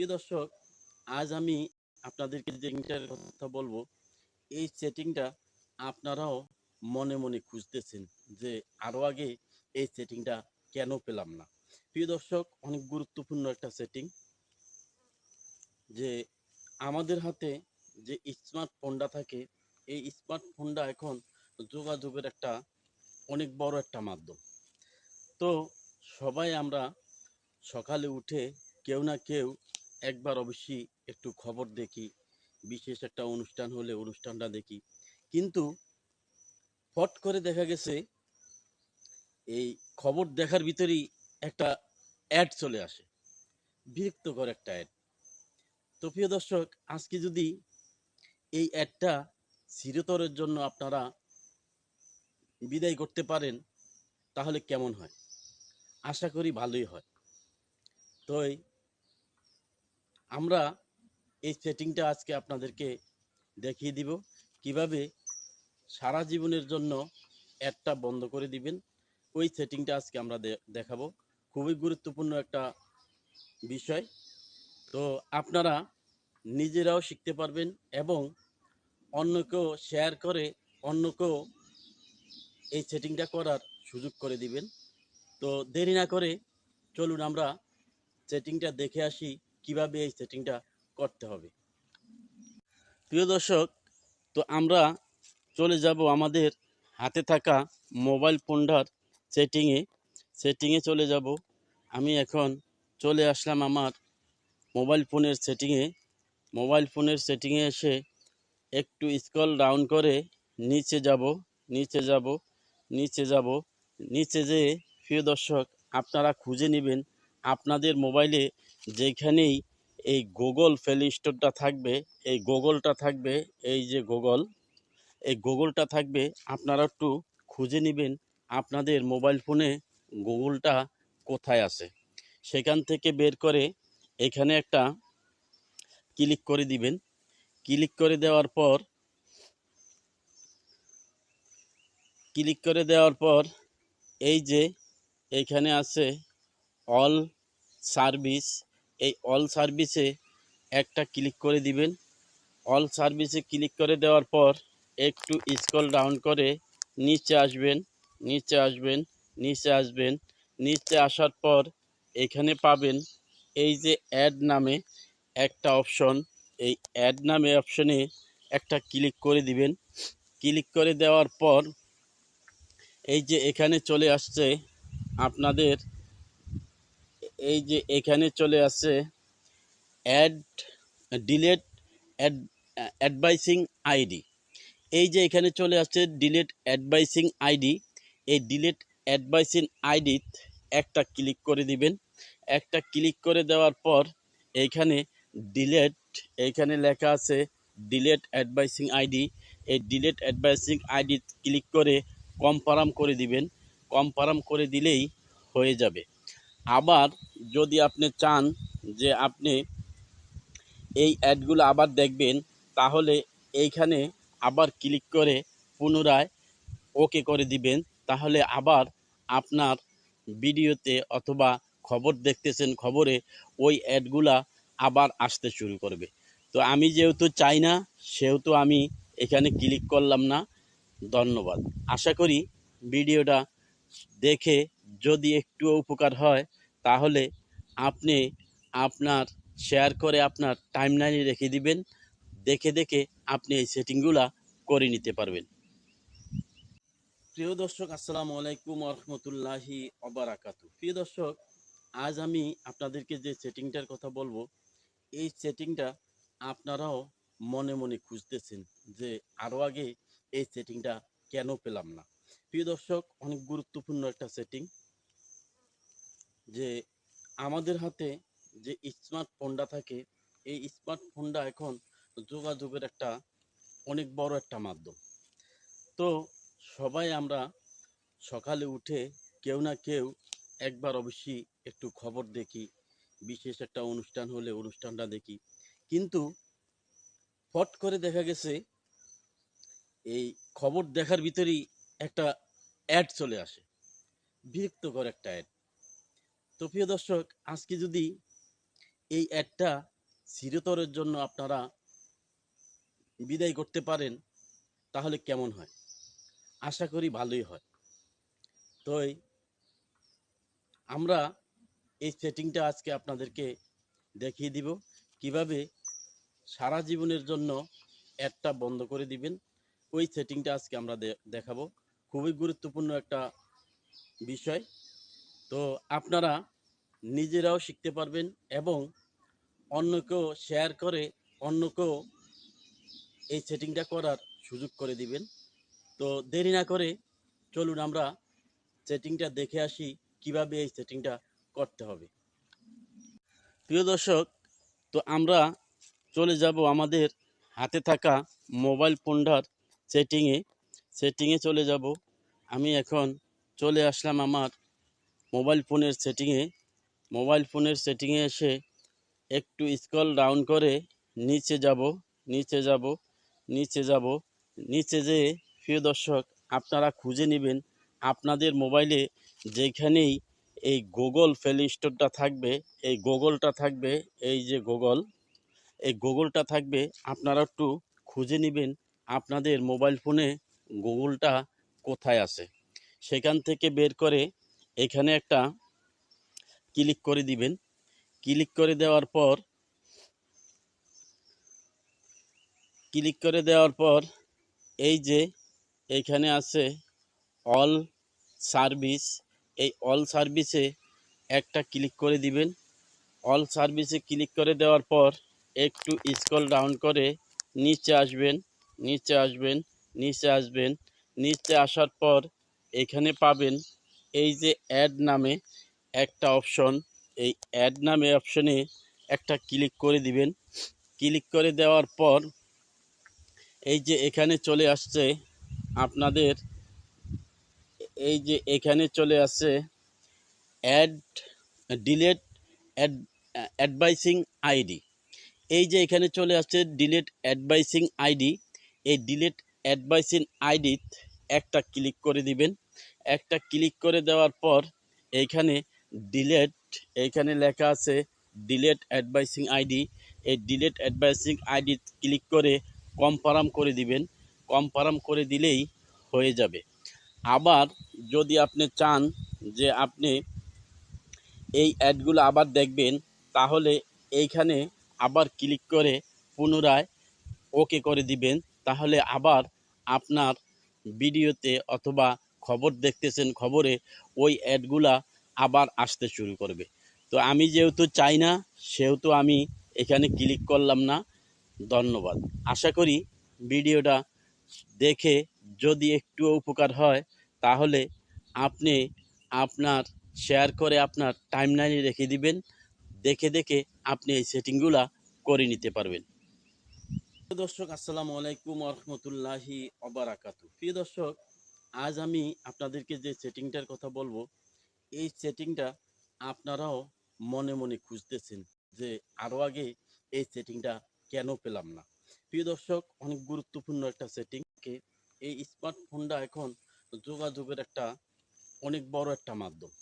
প্রিয় দর্শক, আজ আমি আপনাদেরকে যে সেটিংটার কথা বলব, এই সেটিংটা আপনারাও মনে মনে খুঁজতেছেন যে আরও আগে এই সেটিংটা কেন পেলাম না। প্রিয় দর্শক, অনেক গুরুত্বপূর্ণ একটা সেটিং যে আমাদের হাতে যে স্মার্টফোনটা থাকে, এই স্মার্টফোনটা এখন যোগাযোগের একটা অনেক বড় একটা মাধ্যম। তো সবাই আমরা সকালে উঠে কেউ না কেউ একবার অবশ্যই একটু খবর দেখি, বিশেষ একটা অনুষ্ঠান হলে অনুষ্ঠানটা দেখি। কিন্তু ফট করে দেখা গেছে, এই খবর দেখার ভিতরেই একটা অ্যাড চলে আসে, বিরক্তকর একটা অ্যাড। তো প্রিয় দর্শক, আজকে যদি এই অ্যাডটা চিরতরের জন্য আপনারা বিদায় করতে পারেন, তাহলে কেমন হয়? আশা করি ভালোই হয়। তো আমরা এই সেটিংটা আজকে আপনাদেরকে দেখিয়ে দিব। কীভাবে সারা জীবনের জন্য অ্যাডটা বন্ধ করে দিবেন, ওই সেটিংটা আজকে আমরা দেখাবো। খুবই গুরুত্বপূর্ণ একটা বিষয়। তো আপনারা নিজেরাও শিখতে পারবেন এবং অন্যকেও শেয়ার করে, অন্যকেও এই সেটিংটা করার সুযোগ করে দিবেন। তো দেরি না করে চলুন আমরা সেটিংটা দেখে আসি। কীভাবে এই সেটিংটা করতে হবে। প্রিয় দর্শক, তো আমরা চলে যাব আমাদের হাতে থাকা মোবাইল ফোনটার সেটিংয়ে সেটিংয়ে চলে যাব। আমি এখন চলে আসলাম আমার মোবাইল ফোনের সেটিংয়ে মোবাইল ফোনের সেটিংয়ে এসে একটু স্কল ডাউন করে নিচে যাব নিচে যাব নিচে যাব। নিচে যেয়ে, প্রিয় দর্শক, আপনারা খুঁজে নেবেন আপনাদের মোবাইলে যেখানেই এই গুগল প্লে স্টোরটা থাকবে, এই গুগলটা থাকবে, এই যে গুগল এই গুগলটা থাকবে, আপনারা একটু খুঁজে নেবেন আপনাদের মোবাইল ফোনে গুগলটা কোথায় আছে। সেখান থেকে বের করে এখানে একটা ক্লিক করে দিবেন। ক্লিক করে দেওয়ার পর ক্লিক করে দেওয়ার পর এই যে এইখানে আছে অল সার্ভিস এই অল সার্ভিসে একটা ক্লিক করে দিবেন। অল সার্ভিসে ক্লিক করে দেওয়ার পর একটু স্কল ডাউন করে নিচে আসবেন নিচে আসবেন নিচে আসবেন, নিচে আসার পর এখানে পাবেন এই যে অ্যাড নামে একটা অপশন এই অ্যাড নামে অপশনে একটা ক্লিক করে দিবেন। ক্লিক করে দেওয়ার পর এই যে এখানে চলে আসছে আপনাদের এই যে এখানে চলে আসছে add delete add advising ID এই যে এখানে চলে আসছে ডিলেট অ্যাডভাইসিং আইডি এই ডিলেট অ্যাডভাইসিং আইডি একটা ক্লিক করে দিবেন। একটা ক্লিক করে দেওয়ার পর এইখানে ডিলেট এইখানে লেখা আছে ডিলেট অ্যাডভাইসিং আইডি এই ডিলেট অ্যাডভাইসিং আইডি ক্লিক করে কনফার্ম করে দিবেন। কনফার্ম করে দিলেই হয়ে যাবে। আবার যদি আপনি চান যে আপনি এই অ্যাডগুলো আবার দেখবেন, তাহলে এইখানে আবার ক্লিক করে পুনরায় ওকে করে দিবেন। তাহলে আবার আপনার ভিডিওতে অথবা খবর দেখতেছেন, খবরে ওই অ্যাডগুলা আবার আসতে শুরু করবে। তো আমি যেহেতু চাই না, সেহেতু আমি এখানে ক্লিক করলাম না। ধন্যবাদ। আশা করি ভিডিওটা দেখে যদি একটু উপকার হয়, তাহলে আপনি আপনার শেয়ার করে আপনার টাইমলাইনে রেখে দিবেন। দেখে দেখে আপনি এই সেটিংগুলা করে নিতে পারবেন। প্রিয় দর্শক, আসসালামু আলাইকুম রহমতুল্লাহি অবারাকাতু প্রিয় দর্শক, আজ আমি আপনাদেরকে যে সেটিংটার কথা বলব, এই সেটিংটা আপনারাও মনে মনে খুঁজতেছেন যে আরও আগে এই সেটিংটা কেন পেলাম না। প্রিয় দর্শক, অনেক গুরুত্বপূর্ণ একটা সেটিং। যে আমাদের হাতে যে স্মার্টফোনটা থাকে, এই স্মার্টফোনটা এখন যোগাযোগের একটা অনেক বড় একটা মাধ্যম। তো সবাই আমরা সকালে উঠে কেউ না কেউ একবার অবশ্যই একটু খবর দেখি, বিশেষ একটা অনুষ্ঠান হলে অনুষ্ঠানটা দেখি। কিন্তু ফট করে দেখা গেছে, এই খবর দেখার ভিতরেই একটা অ্যাড চলে আসে। বিরক্তকর একটা অ্যাড তো প্রিয় দর্শক, আজকে যদি এই অ্যাডটা চিরতরের জন্য আপনারা বিদায় করতে পারেন, তাহলে কেমন হয়? আশা করি ভালোই হয়। তো আমরা এই সেটিংটা আজকে আপনাদেরকে দেখিয়ে দিব। কীভাবে সারা জীবনের জন্য অ্যাডটা বন্ধ করে দিবেন, ওই সেটিংটা আজকে আমরা দেখাবো। খুবই গুরুত্বপূর্ণ একটা বিষয়। তো আপনারা নিজেরাও শিখতে পারবেন এবং অন্যকেও শেয়ার করে, অন্যকেও এই সেটিংটা করার সুযোগ করে দিবেন। তো দেরি না করে চলুন আমরা সেটিংটা দেখে আসি, কীভাবে এই সেটিংটা করতে হবে। প্রিয় দর্শক, তো আমরা চলে যাব আমাদের হাতে থাকা মোবাইল ফোনটার সেটিংয়ে সেটিংয়ে চলে যাব। আমি এখন চলে আসলাম আমার মোবাইল ফোনের সেটিংয়ে, মোবাইল ফোনের সেটিংয়ে এসে একটু স্কল ডাউন করে নিচে যাব নিচে যাব নিচে যাব। নিচে যেয়ে, প্রিয় দর্শক, আপনারা খুঁজে নেবেন আপনাদের মোবাইলে যেখানেই এই গুগল প্লে স্টোরটা থাকবে, এই গুগলটা থাকবে, এই যে গুগল, এই গুগলটা থাকবে, আপনারা একটু খুঁজে নেবেন আপনাদের মোবাইল ফোনে গুগলটা কোথায় আছে। সেখান থেকে বের করে এখানে একটা ক্লিক করে দিবেন। ক্লিক করে দেওয়ার পর, ক্লিক করে দেওয়ার পর এই যে এইখানে আছে অল সার্ভিস এই অল সার্ভিসে একটা ক্লিক করে দিবেন। অল সার্ভিসে ক্লিক করে দেওয়ার পর একটু স্কল ডাউন করে নিচে আসবেন নিচে আসবেন নিচে আসবেন, নিচে আসার পর এখানে পাবেন এই যে অ্যাড নামে একটা অপশন এই অ্যাড নামে অপশনে একটা ক্লিক করে দিবেন। ক্লিক করে দেওয়ার পর এই যে এখানে চলে আসছে আপনাদের, এই যে এখানে চলে আসছে add delete add advising ID এই যে এখানে চলে আসছে ডিলেট অ্যাডভাইসিং আইডি এই ডিলেট অ্যাডভাইসিং আইডি একটা ক্লিক করে দিবেন। একটা ক্লিক করে দেওয়ার পর এইখানে ডিলেট এইখানে লেখা আছে ডিলেট অ্যাডভাইসিং আইডি এই ডিলেট অ্যাডভাইসিং আইডি ক্লিক করে কনফার্ম করে দিবেন। কনফার্ম করে দিলেই হয়ে যাবে। আবার যদি আপনি চান যে আপনি এই অ্যাডগুলো আবার দেখবেন, তাহলে এইখানে আবার ক্লিক করে পুনরায় ওকে করে দিবেন। তাহলে আবার আপনার ভিডিওতে অথবা খবর দেখতেছেন খবরে ওই অ্যাডগুলা আবার আসতে শুরু করবে। তো আমি যেহেতু চাই না, সেহেতু আমি এখানে ক্লিক করলাম না। ধন্যবাদ। আশা করি ভিডিওটা দেখে যদি একটু উপকার হয়, তাহলে আপনি আপনার শেয়ার করে আপনার টাইমলাইনে রেখে দিবেন। দেখে দেখে আপনি এই সেটিংগুলা করে নিতে পারবেন। প্রিয় দর্শক, আসসালামু আলাইকুম রহমতুল্লাহি অবারাকাতু প্রিয় দর্শক আজ আমি আপনাদেরকে যে সেটিংটার কথা বলব, এই সেটিংটা আপনারাও মনে মনে খুঁজতেছেন যে আরও আগে এই সেটিংটা কেন পেলাম না। প্রিয় দর্শক, অনেক গুরুত্বপূর্ণ একটা সেটিং এই স্মার্টফোনটা এখন যোগাযোগের একটা অনেক বড় একটা মাধ্যম।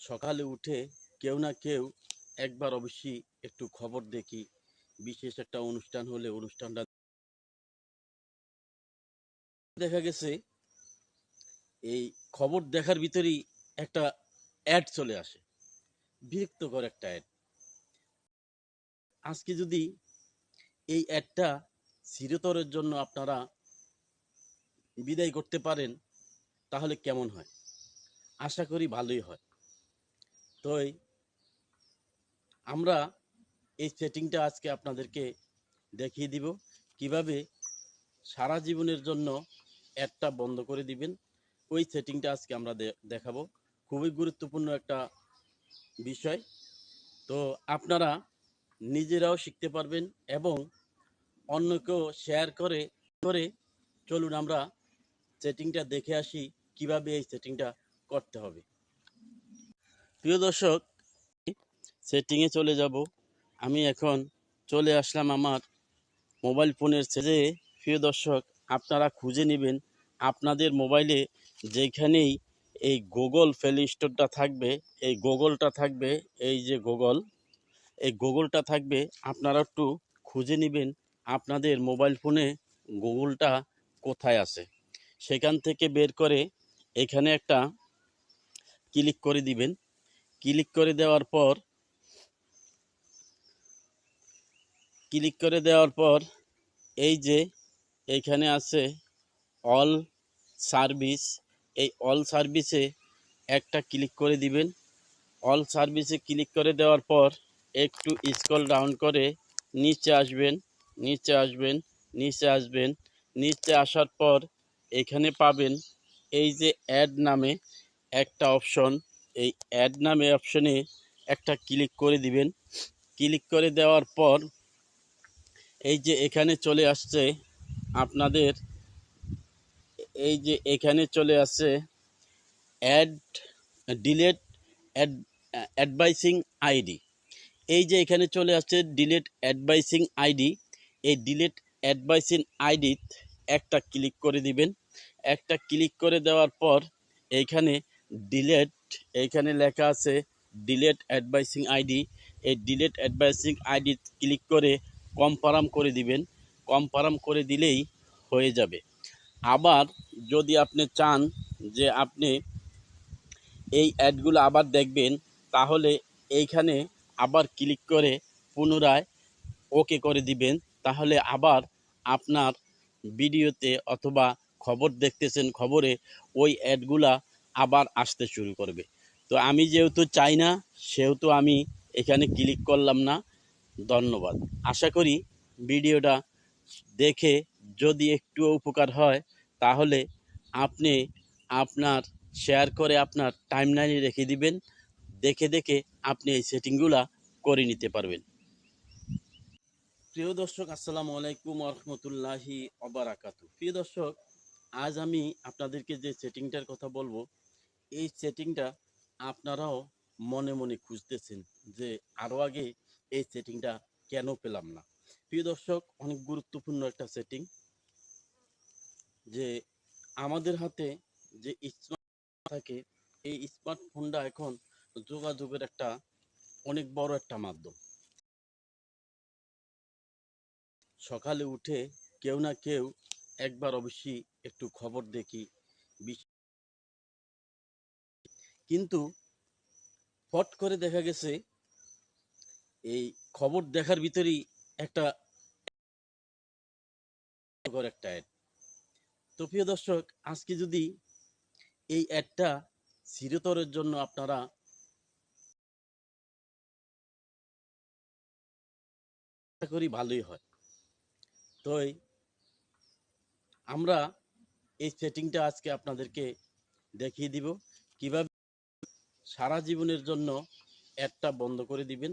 সকালে উঠে কেউ না কেউ একবার অবশ্যই একটু খবর দেখি। বিশেষ একটা অনুষ্ঠান হলে অনুষ্ঠানটা দেখা গেছে, এই খবর দেখার ভিতরেই একটা অ্যাড চলে আসে। বিরক্তকর একটা অ্যাড আজকে যদি এই অ্যাডটা চিরতরের জন্য আপনারা বিদায় করতে পারেন, তাহলে কেমন হয়? আশা করি ভালোই হয়। তো আমরা এই সেটিংটা আজকে আপনাদেরকে দেখিয়ে দিব, কীভাবে সারা জীবনের জন্য অ্যাডটা বন্ধ করে দিবেন। ওই সেটিংটা আজকে আমরা দেখাবো। খুবই গুরুত্বপূর্ণ একটা বিষয়। তো আপনারা নিজেরাও শিখতে পারবেন এবং অন্যকেও শেয়ার করে করে চলুন আমরা সেটিংটা দেখে আসি কীভাবে এই সেটিংটা করতে হবে। প্রিয় দর্শক, সেটিংয়ে চলে যাব। আমি এখন চলে আসলাম আমার মোবাইল ফোনের সেজে প্রিয় দর্শক আপনারা খুঁজে নেবেন। আপনাদের মোবাইলে যেখানেই এই গুগল প্লে স্টোরটা থাকবে, এই গুগলটা থাকবে, এই যে গুগল এই গুগলটা থাকবে, আপনারা একটু খুঁজে নেবেন আপনাদের মোবাইল ফোনে গুগলটা কোথায় আছে। সেখান থেকে বের করে এখানে একটা ক্লিক করে দিবেন। ক্লিক করে দেওয়ার পর, ক্লিক করে দেওয়ার পর এই যে এইখানে আছে অল সার্ভিস। এই অল সার্ভিসে একটা ক্লিক করে দিবেন। অল সার্ভিসে ক্লিক করে দেওয়ার পর একটু স্কল ডাউন করে নিচে আসবেন নিচে আসবেন নিচে আসবেন। নিচে আসার পর এখানে পাবেন এই যে অ্যাড নামে একটা অপশন। এই অ্যাড নামে অপশনে একটা ক্লিক করে দিবেন। ক্লিক করে দেওয়ার পর এই যে এখানে চলে আসছে আপনাদের এই যে এখানে চলে আসছে add, delete, add, advising ID. এই যে এখানে চলে আসছে ডিলেট অ্যাডভাইসিং আইডি। এই ডিলেট অ্যাডভাইসিং আইডি একটা ক্লিক করে দিবেন। একটা ক্লিক করে দেওয়ার পর এইখানে ডিলেট এইখানে লেখা আছে ডিলেট অ্যাডভাইসিং আইডি। এই ডিলেট অ্যাডভাইসিং আইডি ক্লিক করে কনফার্ম করে দিবেন। কনফার্ম করে দিলেই হয়ে যাবে। আবার যদি আপনি চান যে আপনি এই অ্যাডগুলো আবার দেখবেন, তাহলে এইখানে আবার ক্লিক করে পুনরায় ওকে করে দিবেন। তাহলে আবার আপনার ভিডিওতে অথবা খবর দেখতেছেন, খবরে ওই অ্যাডগুলা আবার আসতে শুরু করবে। তো আমি যেহেতু চাই না, সেহেতু আমি এখানে ক্লিক করলাম না। ধন্যবাদ। আশা করি ভিডিওটা দেখে যদি একটু উপকার হয়, তাহলে আপনি আপনার শেয়ার করে আপনার টাইমলাইনে রেখে দিবেন। দেখে দেখে আপনি এই সেটিংগুলা করে নিতে পারবেন। প্রিয় দর্শক, আসসালামু আলাইকুম রহমতুল্লাহি অবরাকাতু প্রিয় দর্শক, আজ আমি আপনাদেরকে যে সেটিংটার কথা বলব, এই সেটিংটা আপনারাও মনে মনে খুঁজতেছেন যে আরও আগে এই সেটিংটা কেন পেলাম না। প্রিয় দর্শক, অনেক গুরুত্বপূর্ণ একটা সেটিং যে আমাদের হাতে যে স্মার্ট থাকে, এই স্মার্টফোনটা এখন যোগাযোগের একটা অনেক বড় একটা মাধ্যম। সকালে উঠে কেউ না কেউ একবার অবশ্যই একটু খবর দেখি কিন্তু ফট করে দেখা গেছে, এই খবর দেখার ভিতরেই একটা করে একটা অ্যাড তো প্রিয় দর্শক, আজকে যদি এই অ্যাডটা চিরতরের জন্য আপনারা করি ভালোই হয়। তো আমরা এই সেটিংটা আজকে আপনাদেরকে দেখিয়ে দিব। কীভাবে সারা জীবনের জন্য অ্যাডটা বন্ধ করে দিবেন,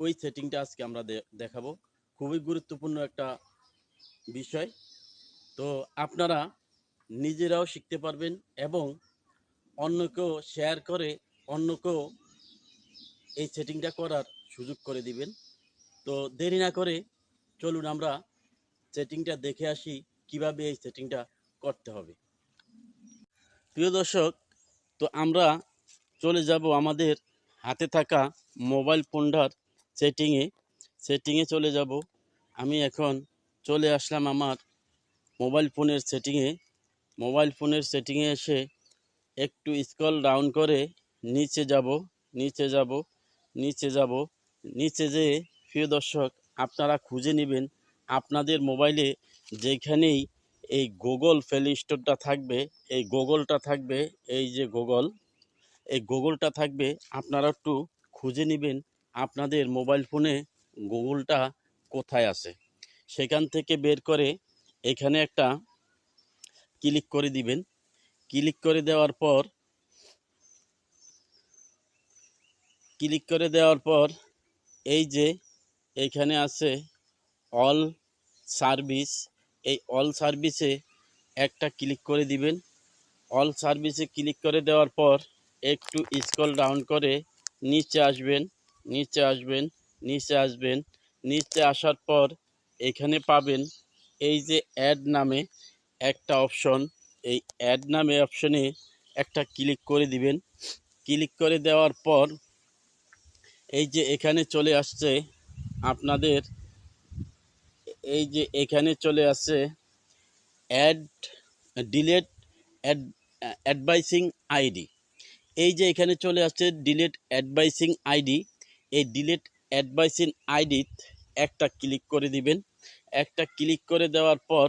ওই সেটিংটা আজকে আমরা দেখাবো। খুবই গুরুত্বপূর্ণ একটা বিষয়। তো আপনারা নিজেরাও শিখতে পারবেন এবং অন্যকেও শেয়ার করে, অন্যকেও এই সেটিংটা করার সুযোগ করে দিবেন। তো দেরি না করে চলুন আমরা সেটিংটা দেখে আসি, কীভাবে এই সেটিংটা করতে হবে। প্রিয় দর্শক, তো আমরা চলে যাব আমাদের হাতে থাকা মোবাইল ফোনটার সেটিংয়ে সেটিংয়ে চলে যাব। আমি এখন চলে আসলাম আমার মোবাইল ফোনের সেটিংয়ে, মোবাইল ফোনের সেটিংয়ে এসে একটু স্কল ডাউন করে নিচে যাব নিচে যাব নিচে যাব, নিচে যেয়ে, প্রিয় দর্শক, আপনারা খুঁজে নেবেন আপনাদের মোবাইলে যেখানেই এই গুগল প্লে স্টোরটা থাকবে, এই গুগলটা থাকবে, এই যে গুগল এই গুগলটা থাকবে, আপনারা একটু খুঁজে নেবেন আপনাদের মোবাইল ফোনে গুগলটা কোথায় আছে। সেখান থেকে বের করে এখানে একটা ক্লিক করে দিবেন। ক্লিক করে দেওয়ার পর, ক্লিক করে দেওয়ার পর এই যে এইখানে আছে অল সার্ভিস, এই অল সার্ভিসে একটা ক্লিক করে দিবেন। অল সার্ভিসে ক্লিক করে দেওয়ার পর একটু স্কল ডাউন করে নিচে আসবেন নিচে আসবেন নিচে আসবেন, নিচে আসার পর এখানে পাবেন এই যে অ্যাড নামে একটা অপশন এই অ্যাড নামে অপশনে একটা ক্লিক করে দিবেন। ক্লিক করে দেওয়ার পর এই যে এখানে চলে আসছে আপনাদের, এই যে এখানে চলে আসছে add delete add advising ID এই যে এখানে চলে আসছে ডিলেট অ্যাডভাইসিং আইডি এই ডিলেট অ্যাডভাইসিং আইডি একটা ক্লিক করে দিবেন। একটা ক্লিক করে দেওয়ার পর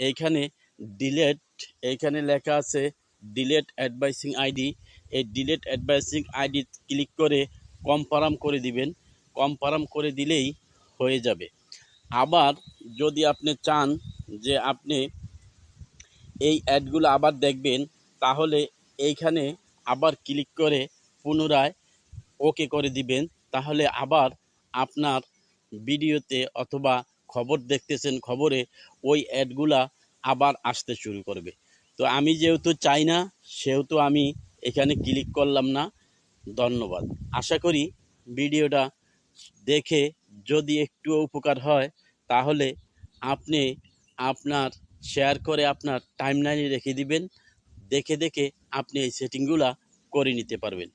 এইখানে ডিলেট এইখানে লেখা আছে ডিলেট অ্যাডভাইসিং আইডি এই ডিলেট অ্যাডভাইসিং আইডি ক্লিক করে কনফার্ম করে দিবেন। কনফার্ম করে দিলেই হয়ে যাবে। আবার যদি আপনি চান যে আপনি এই অ্যাডগুলো আবার দেখবেন, তাহলে এইখানে আবার ক্লিক করে পুনরায় ওকে করে দিবেন। তাহলে আবার আপনার ভিডিওতে অথবা খবর দেখতেছেন খবরে, ওই অ্যাডগুলা আবার আসতে শুরু করবে। তো আমি যেহেতু চাই না, সেহেতু আমি এখানে ক্লিক করলাম না। ধন্যবাদ। আশা করি ভিডিওটা দেখে যদি একটু উপকার হয়, তাহলে আপনি আপনার শেয়ার করে আপনার টাইমলাইনে রেখে দিবেন। দেখে দেখে আপনি এই সেটিংগুলা করে নিতে পারবেন।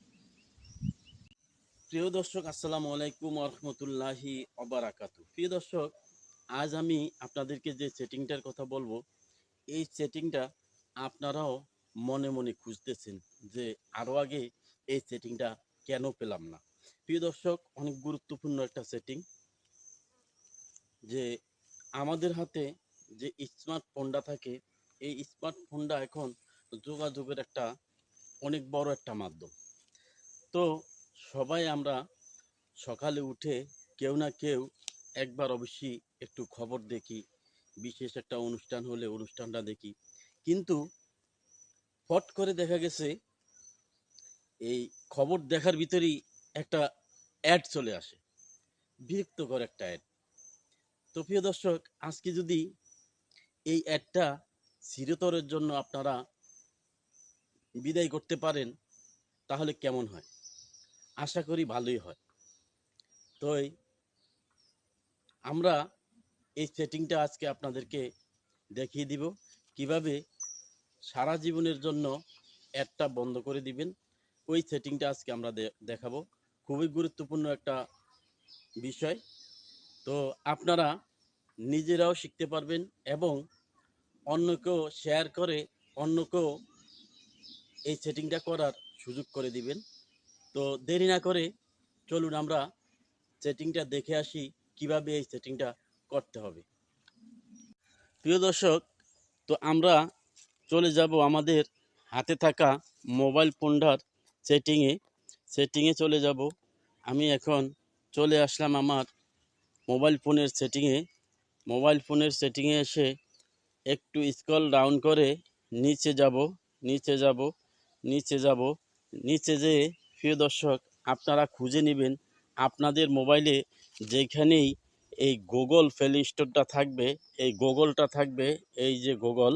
প্রিয় দর্শক, আসসালামু আলাইকুম রহমতুল্লাহি অবারাকাতু প্রিয় দর্শক আজ আমি আপনাদেরকে যে সেটিংটার কথা বলব, এই সেটিংটা আপনারাও মনে মনে খুঁজতেছেন যে আরও আগে এই সেটিংটা কেন পেলাম না। প্রিয় দর্শক, অনেক গুরুত্বপূর্ণ একটা সেটিং যে আমাদের হাতে যে স্মার্টফোনটা থাকে, এই স্মার্টফোনটা এখন যোগাযোগের একটা অনেক বড় একটা মাধ্যম। তো সবাই আমরা সকালে উঠে কেউ না কেউ একবার অবশ্যই একটু খবর দেখি, বিশেষ একটা অনুষ্ঠান হলে অনুষ্ঠানটা দেখি। কিন্তু হট করে দেখা গেছে, এই খবর দেখার ভিতরেই একটা অ্যাড চলে আসে। বিরক্তকর একটা অ্যাড। তো প্রিয় দর্শক, আজকে যদি এই অ্যাডটা চিরতরের জন্য আপনারা বিদায় করতে পারেন, তাহলে কেমন হয়? আশা করি ভালোই হয়। তো আমরা এই সেটিংটা আজকে আপনাদেরকে দেখিয়ে দিব। কীভাবে সারা জীবনের জন্য অ্যাডটা বন্ধ করে দিবেন, ওই সেটিংটা আজকে আমরা দেখাবো। খুবই গুরুত্বপূর্ণ একটা বিষয়। তো আপনারা নিজেরাও শিখতে পারবেন এবং অন্যকেও শেয়ার করে অন্যকেও এই সেটিংটা করার সুযোগ করে দিবেন। তো দেরি না করে চলুন আমরা সেটিংটা দেখে আসি, কীভাবে এই সেটিংটা করতে হবে। প্রিয় দর্শক, তো আমরা চলে যাব আমাদের হাতে থাকা মোবাইল ফোনটার সেটিংয়ে। সেটিংয়ে চলে যাব। আমি এখন চলে আসলাম আমার মোবাইল ফোনের সেটিংয়ে। মোবাইল ফোনের সেটিংয়ে এসে একটু স্কল ডাউন করে নিচে যাব নিচে যাব নিচে যাব। নিচে যেয়ে, প্রিয় দর্শক, আপনারা খুঁজে নেবেন আপনাদের মোবাইলে যেখানেই এই গুগল প্লে স্টোরটা থাকবে, এই গুগলটা থাকবে, এই যে গুগল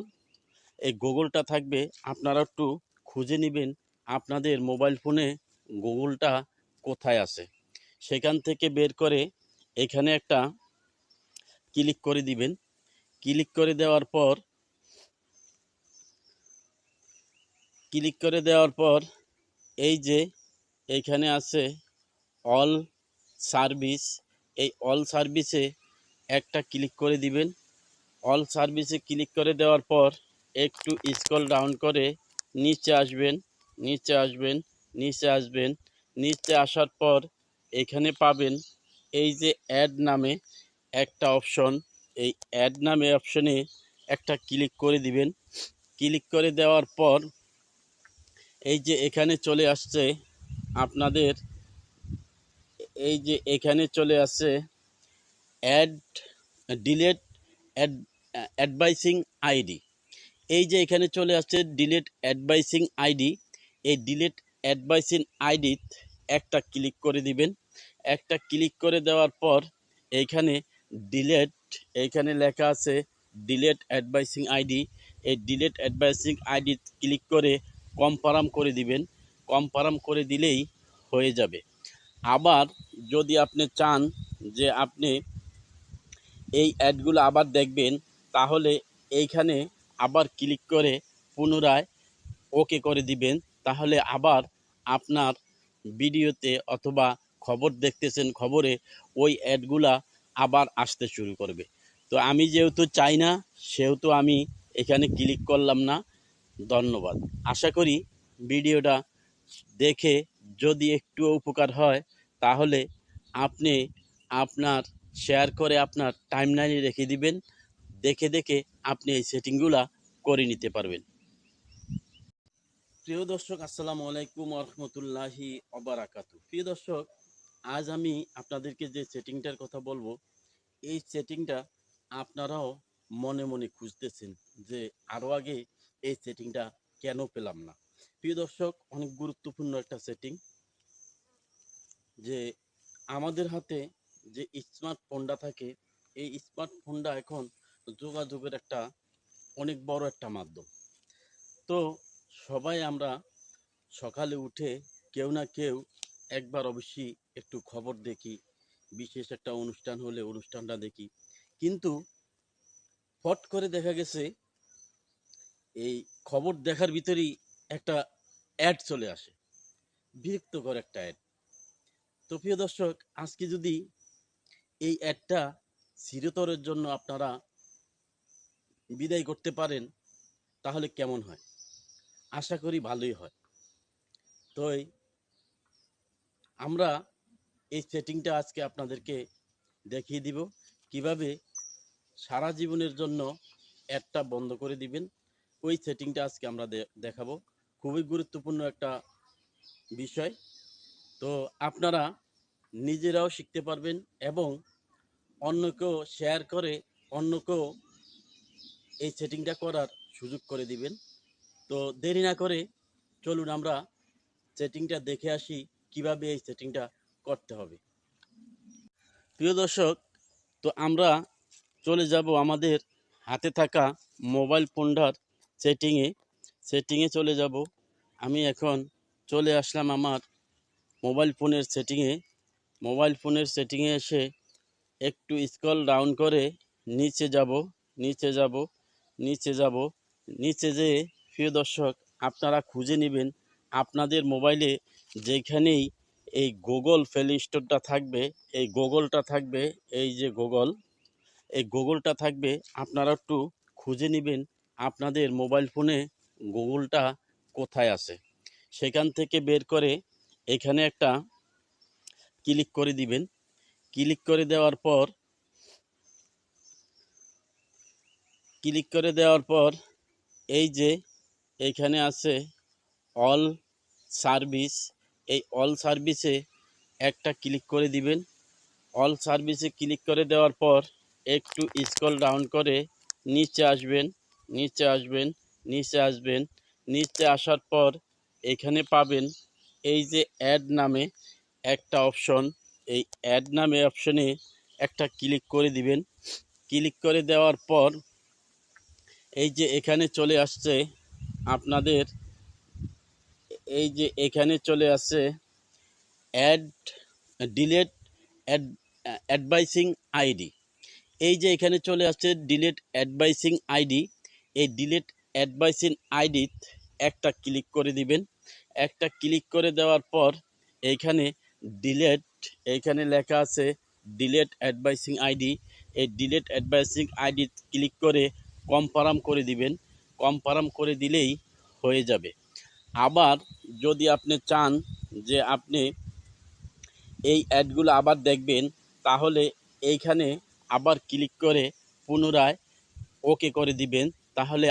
এই গুগলটা থাকবে, আপনারা একটু খুঁজে নেবেন আপনাদের মোবাইল ফোনে গুগলটা কোথায় আছে। সেখান থেকে বের করে এখানে একটা ক্লিক করে দিবেন। ক্লিক করে দেওয়ার পর ক্লিক করে দেওয়ার পর এই যে এইখানে আছে অল সার্ভিস এই অল সার্ভিসে একটা ক্লিক করে দিবেন। অল সার্ভিসে ক্লিক করে দেওয়ার পর একটু স্কল ডাউন করে নিচে আসবেন নিচে আসবেন নিচে আসবেন, নিচে আসার পর এখানে পাবেন এই যে অ্যাড নামে একটা অপশন এই অ্যাড নামে অপশনে একটা ক্লিক করে দিবেন। ক্লিক করে দেওয়ার পর এই যে এখানে চলে আসছে আপনাদের এই যে এখানে চলে আসছে add delete add advising ID এই যে এখানে চলে আসছে ডিলেট অ্যাডভাইসিং আইডি এই ডিলেট অ্যাডভাইসিং আইডি একটা ক্লিক করে দিবেন। একটা ক্লিক করে দেওয়ার পর এইখানে ডিলেট এইখানে লেখা আছে ডিলেট অ্যাডভাইসিং আইডি এই ডিলেট অ্যাডভাইসিং আইডি ক্লিক করে কনফার্ম করে দিবেন। কনফার্ম করে দিলেই হয়ে যাবে। আবার যদি আপনি চান যে আপনি এই অ্যাডগুলো আবার দেখবেন, তাহলে এইখানে আবার ক্লিক করে পুনরায় ওকে করে দিবেন। তাহলে আবার আপনার ভিডিওতে অথবা খবর দেখতেছেন, খবরে ওই অ্যাডগুলা আবার আসতে শুরু করবে। তো আমি যেহেতু চাই না, সেহেতু আমি এখানে ক্লিক করলাম না। ধন্যবাদ। আশা করি ভিডিওটা দেখে যদি একটু উপকার হয়, তাহলে আপনি আপনার শেয়ার করে আপনার টাইমলাইনে রেখে দিবেন। দেখে দেখে আপনি এই সেটিংগুলা করে নিতে পারবেন। প্রিয় দর্শক, আসসালামু আলাইকুম রহমতুল্লাহি অবরাকাতু প্রিয় দর্শক, আজ আমি আপনাদেরকে যে সেটিংটার কথা বলব, এই সেটিংটা আপনারাও মনে মনে খুঁজতেছেন যে আরও আগে এই সেটিংটা কেন পেলাম না। প্রিয় দর্শক, অনেক গুরুত্বপূর্ণ একটা সেটিং যে আমাদের হাতে যে স্মার্টফোনটা থাকে, এই স্মার্টফোনটা এখন যোগাযোগের একটা অনেক বড় একটা মাধ্যম। তো সবাই আমরা সকালে উঠে কেউ না কেউ একবার অবশ্যই একটু খবর দেখি, বিশেষ একটা অনুষ্ঠান হলে অনুষ্ঠানটা দেখি। কিন্তু ফট করে দেখা গেছে, এই খবর দেখার ভিতরেই একটা অ্যাড চলে আসে। বিরক্তকর একটা অ্যাড তো প্রিয় দর্শক, আজকে যদি এই অ্যাডটা চিরতরের জন্য আপনারা বিদায় করতে পারেন, তাহলে কেমন হয়? আশা করি ভালোই হয়। তো আমরা এই সেটিংটা আজকে আপনাদেরকে দেখিয়ে দিব। কীভাবে সারা জীবনের জন্য অ্যাডটা বন্ধ করে দিবেন, ওই সেটিংটা আজকে আমরা দেখাবো। খুবই গুরুত্বপূর্ণ একটা বিষয়। তো আপনারা নিজেরাও শিখতে পারবেন এবং অন্যকেও শেয়ার করে, অন্যকেও এই সেটিংটা করার সুযোগ করে দিবেন। তো দেরি না করে চলুন আমরা সেটিংটা দেখে আসি, কীভাবে এই সেটিংটা করতে হবে। প্রিয় দর্শক, তো আমরা চলে যাব আমাদের হাতে থাকা মোবাইল ফোনটার সেটিংয়ে সেটিংয়ে চলে যাব। আমি এখন চলে আসলাম আমার মোবাইল ফোনের সেটিংয়ে। মোবাইল ফোনের সেটিংয়ে এসে একটু স্ক্রল ডাউন করে নিচে যাব নিচে যাব নিচে যাব। নিচে যেয়ে, প্রিয় দর্শক, আপনারা খুঁজে নেবেন আপনাদের মোবাইলে যেখানেই এই গুগল প্লে স্টোরটা থাকবে, এই গুগলটা থাকবে, এই যে গুগল এই গুগলটা থাকবে, আপনারা একটু খুঁজে নেবেন আপনাদের মোবাইল ফোনে গুগলটা কোথায় আছে? সেখান থেকে বের করে এখানে একটা ক্লিক করে দিবেন। ক্লিক করে দেওয়ার পর, ক্লিক করে দেওয়ার পর এই যে এইখানে আছে অল সার্ভিস, এই অল সার্ভিসে একটা ক্লিক করে দিবেন। অল সার্ভিসে ক্লিক করে দেওয়ার পর একটু স্কল ডাউন করে নিচে আসবেন নিচে আসবেন। নিচে আসবেন। নিচে আসার পর এখানে পাবেন এই যে অ্যাড নামে একটা অপশন এই অ্যাড নামে অপশনে একটা ক্লিক করে দিবেন। ক্লিক করে দেওয়ার পর এই যে এখানে চলে আসছে আপনাদের। এই যে এখানে চলে আসছে add delete add advising ID এই যে এখানে চলে আসছে ডিলেট অ্যাডভাইসিং আইডি এই ডিলেট অ্যাডভাইসিং আইডি একটা ক্লিক করে দিবেন। একটা ক্লিক করে দেওয়ার পর এইখানে ডিলেট এইখানে লেখা আছে ডিলেট অ্যাডভাইসিং আইডি। এই ডিলেট অ্যাডভাইসিং আইডি ক্লিক করে কনফার্ম করে দিবেন। কনফার্ম করে দিলেই হয়ে যাবে। আবার যদি আপনি চান যে আপনি এই অ্যাডগুলো আবার দেখবেন, তাহলে এইখানে আবার ক্লিক করে পুনরায় ওকে করে দিবেন। তাহলে